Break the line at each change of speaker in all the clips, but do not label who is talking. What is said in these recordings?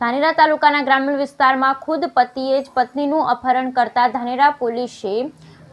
ધાનેરા તાલુકાના ગ્રામીણ વિસ્તારમાં ખુદ પતિએ જ પત્નીનું અપહરણ કરતા ધાનેરા પોલીસે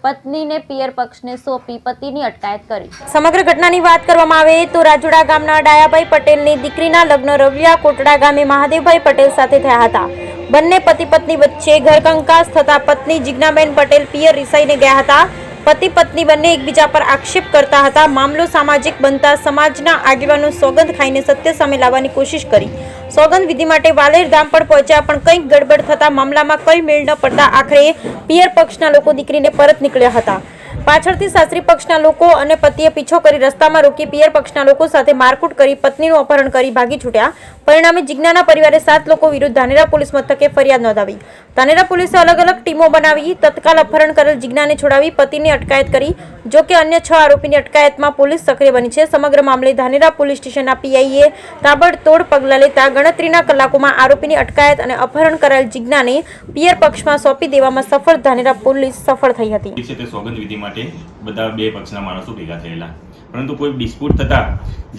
પત્નીને પિયર પક્ષને સોંપી પતિની અટકાયત કરી. સમગ્ર ઘટનાની વાત કરવામાં આવે તો રાજુડા ગામના ડાયાભાઈ પટેલની દીકરીના લગ્ન રવિયા કોટડા ગામે મહાદેવભાઈ પટેલ સાથે થયા હતા. બંને પતિ પત્ની વચ્ચે ઘરકંકાસ થતા પત્ની જિજ્ઞાબેન પટેલ પિયર રિસાઈને ગયા હતા. પતિ પત્ની બંને એકબીજા પર આક્ષેપ કરતા હતા. મામલો સામાજિક બનતા સમાજના આગેવાનો સોગંદ ખાઈને સત્ય સામે લાવવાની કોશિશ કરી. સોગંદ વિધિ માટે વાલેર ધામ પણ પહોંચ્યા, પણ કંઈક ગડબડ થતા મામલામાં કંઈ મેળ ન પડતા આખરે પિયર પક્ષના લોકો દીકરીને પરત નીકળ્યા હતા. પાછળથી સાસરી પક્ષના લોકો અને પતિએ પીછો કરી રસ્તામાં રોકી પિયર પક્ષના લોકો સાથે મારકૂટ કરી પત્નીનું અપહરણ કરી ભાગી છૂટ્યા. પરિણામે જિજ્ઞાના પરિવારે સાત લોકો વિરુદ્ધ ધાનેરા પોલીસ મથકે ફરિયાદ નોંધાવી. ધાનેરા પોલીસે અલગ અલગ ટીમો બનાવી તત્કાલ અપહરણ કરેલ જિજ્ઞાને છોડાવી પતિની અટકાયત કરી જો કે અન્ય છ આરોપીની અટકાયતમાં પોલીસ સક્રિય બની છે. સમગ્ર મામલે ધાનેરા પોલીસ સ્ટેશનના પીઆઈએ તાબડતોડ પગલાં લેતા ગણતરીના કલાકોમાં આરોપીની અટકાયત અને અપહરણ કરાયેલ જિજ્ઞાને પિયર પક્ષમાં સોંપી દેવામાં સફળ ધાનેરા પોલીસ સફળ થઈ હતી.
સોગંદ વિધિ માટે બધા બે પક્ષના માણસો ભેગા થયેલા. પરંતુ કોઈ ડિસ્પ્યુટ થતા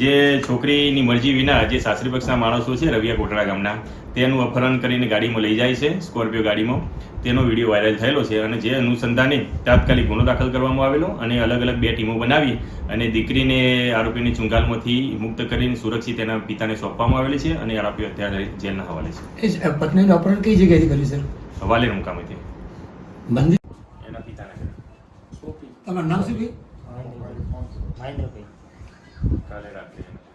જે છોકરીની મરજી વિના જે સાસરી પક્ષના માણસો છે રવિયા કોટડા ગામના તેનું અપહરણ કરીને ગાડીમાં લઈ જાય છે સ્કોર્પિયો ગાડીમાં. તેનો વીડિયો વાયરલ થયેલો છે અને જે અનુસંધાને તાત્કાલિક ગુનો દાખલ કરવામાં આવેલો અને અલગ અલગ બે ટીમો બનાવી અને દીકરીને આરોપીની ચુંગાલમાંથી મુક્ત કરીને સુરક્ષિત તેના પિતાને સોંપવામાં આવેલી છે અને આરોપી અત્યારે જેલના હવાલે છે.
પત્નીનું અપહરણ કઈ જગ્યાએથી કર્યું સર?
હવાલે મુકામેથી
બંદી
એના પિતાના ઘરે.
તમારું નામ શું મહેન્દ્રભાઈ
કાલે રાખીએ